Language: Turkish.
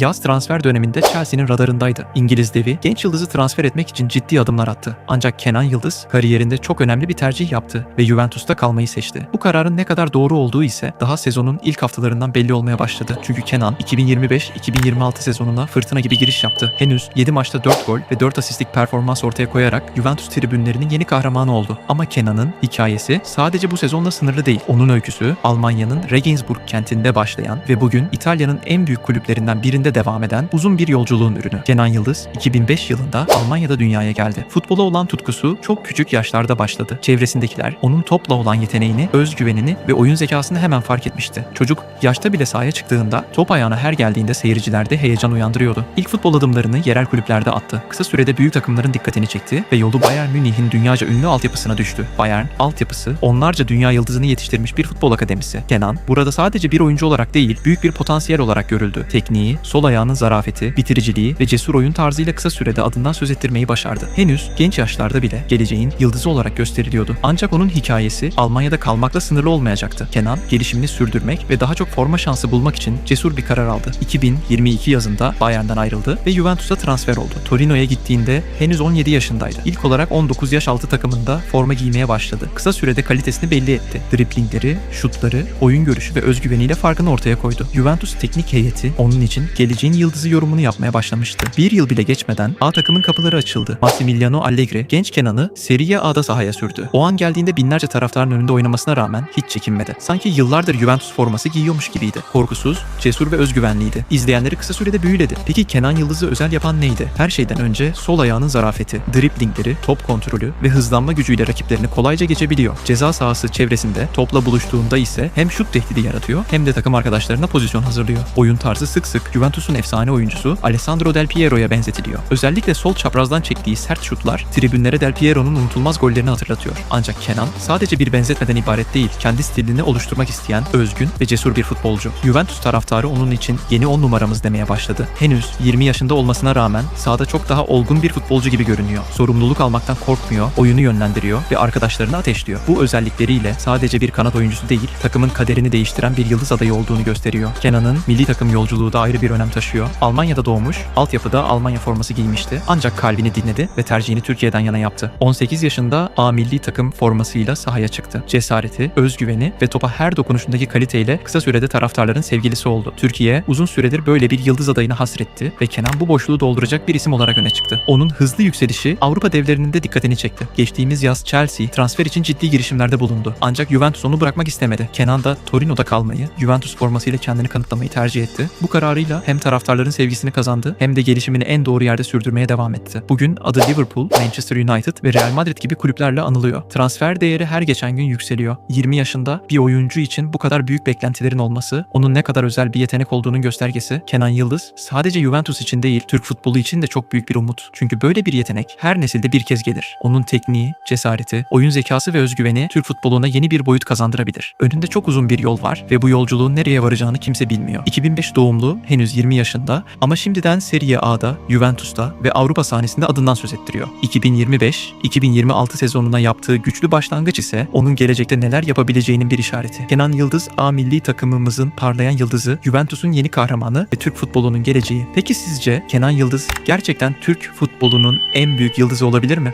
yaz transfer döneminde Chelsea'nin radarındaydı. İngiliz devi genç yıldızı transfer etmek için ciddi adımlar attı. Ancak Kenan Yıldız kariyerinde çok önemli bir tercih yaptı ve Juventus'ta kalmayı seçti. Bu kararın ne kadar doğru olduğu ise daha sezonun ilk haftalarından belli olmaya başladı. Çünkü Kenan 2025-2026 sezonuna fırtına gibi giriş yaptı. Henüz 7 maçta 4 gol ve 4 asistlik performans ortaya koyarak Juventus tribünlerinin yeni kahramanı oldu. Ama Kenan'ın hikayesi sadece bu sezonla sınırlı değil. Onun öyküsü Almanya'nın Regensburg kentinde başlayan ve bugün İtalya'nın en büyük kulüplerinden birinde devam eden uzun bir yolculuğun ürünü. Kenan Yıldız 2005 yılında Almanya'da dünyaya geldi. Futbola olan tutkusu çok küçük yaşlarda başladı. Çevresindekiler onun topla olan yeteneğini, özgüvenini ve oyun zekasını hemen fark etmişti. Çocuk yaşta bile sahaya çıktığında top ayağına her geldiğinde seyircilerde heyecan uyandırıyordu. İlk futbol adımlarını yerel kulüplerde attı. Kısa sürede büyük takımların dikkatini çekti ve yolu Bayern Münih'in dünyaca ünlü altyapısına düştü. Bayern altyapısı onlarca dünya yıldızını yetiştirmiş bir futbol akademisi. Kenan burada sadece bir oyuncu olarak değil, büyük bir potansiyel olarak görüldü. Tekniği, sol ayağının zarafeti, bitiriciliği ve cesur oyun tarzıyla kısa sürede adından söz ettirmeyi başardı. Henüz genç yaşlarda bile geleceğin yıldızı olarak gösteriliyordu. Ancak onun hikayesi Almanya'da kalmakla sınırlı olmayacaktı. Kenan gelişimini sürdürmek ve daha çok forma şansı bulmak için cesur bir karar aldı. 2022 yazında Bayern'den ayrıldı ve Juventus'a transfer oldu. Torino'ya gittiğinde henüz 17 yaşındaydı. İlk olarak 19 yaş altı takımında forma giymeye başladı. Kısa sürede kalitesini belli etti. Driplingleri, şutları, oyun görüşü ve özgüveniyle farkını ortaya koydu. Juventus teknik heyeti onun için geleceğin yıldızı yorumunu yapmaya başlamıştı. Bir yıl bile geçmeden A takımın kapıları açıldı. Massimiliano Allegri genç Kenan'ı Serie A'da sahaya sürdü. O an geldiğinde binlerce taraftarın önünde oynamasına rağmen hiç çekinmedi. Sanki yıllardır Juventus forması giyiyormuş gibiydi. Korkusuz, cesur ve özgüvenliydi. İzleyenleri kısa sürede büyüledi. Peki Kenan Yıldız'ı özel yapan neydi? Her şeyden önce sol ayağının zarafeti, driplingleri, top kontrolü ve hızlanma gücüyle rakiplerini kolayca geçebiliyor. Ceza sahası çevresinde topla buluştuğunda ise hem şut tehdidi yaratıyor hem de takım arkadaşlarına pozisyon hazırlıyor. Oyun tarzı sık sık Juventus'un efsane oyuncusu Alessandro Del Piero'ya benzetiliyor. Özellikle sol çaprazdan çektiği sert şutlar tribünlere Del Piero'nun unutulmaz gollerini hatırlatıyor. Ancak Kenan sadece bir benzetmeden ibaret değil, kendi stilini oluşturmak isteyen özgün ve cesur bir futbolcu. Juventus taraftarı onun için yeni 10 numaramız demeye başladı. Henüz 20 yaşında olmasına rağmen sahada çok daha olgun bir futbolcu gibi görünüyor. Sorumluluk almaktan korkmuyor, oyunu yönlendiriyor ve arkadaşlarını ateşliyor. Bu özellikleriyle sadece bir kanat oyuncusu değil, takımın kaderini değiştiren bir yıldız adayı olduğunu gösteriyor. Kenan'ın milli takım yolculuğu da ayrı bir önem taşıyor. Almanya'da doğmuş, altyapıda Almanya forması giymişti. Ancak kalbini dinledi ve tercihini Türkiye'den yana yaptı. 18 yaşında A milli takım formasıyla sahaya çıktı. Cesareti, özgüveni ve topa her dokunuşundaki kaliteyle kısa sürede taraftarların sevgilisi oldu. Türkiye uzun süredir böyle bir yıldız adayını hasretti ve Kenan bu boşluğu dolduracak bir isim olarak öne çıktı. Onun hızlı yükselişi Avrupa devlerinin de dikkatini çekti. Geçtiğimiz yaz Chelsea transfer için ciddi girişimlerde bulundu. Ancak Juventus onu bırakmak istemedi. Kenan da Torino'da kalmayı, Juventus formasıyla kendini kanıtlamayı tercih etti. Bu kararıyla hem taraftarların sevgisini kazandı hem de gelişimini en doğru yerde sürdürmeye devam etti. Bugün adı Liverpool, Manchester United ve Real Madrid gibi kulüplerle anılıyor. Transfer değeri her geçen gün yükseliyor. 20 yaşında bir oyuncu için bu kadar büyük beklentilerin olması, onun ne kadar özel bir yetenek olduğunun göstergesi. Kenan Yıldız sadece Juventus için değil, Türk futbolu için de çok büyük bir umut. Çünkü böyle bir yetenek her nesilde bir kez gelir. Onun tekniği, cesareti, oyun zekası ve özgüveni Türk futboluna yeni bir boyut kazandırabilir. Önünde çok uzun bir yol var ve bu yolculuğun nereye varacağını kimse bilmiyor. 2005 doğumlu, henüz 20 yaşında ama şimdiden Serie A'da, Juventus'ta ve Avrupa sahnesinde adından söz ettiriyor. 2025-2026 sezonuna yaptığı güçlü başlangıç ise onun gelecekte neler yapabileceğinin bir işareti. Kenan Yıldız A milli takımımızın parlayan yıldızı, Juventus'un yeni kahramanı ve Türk futbolunun geleceği. Peki sizce Kenan Yıldız gerçekten Türk futbolunun en büyük yıldızı olabilir mi?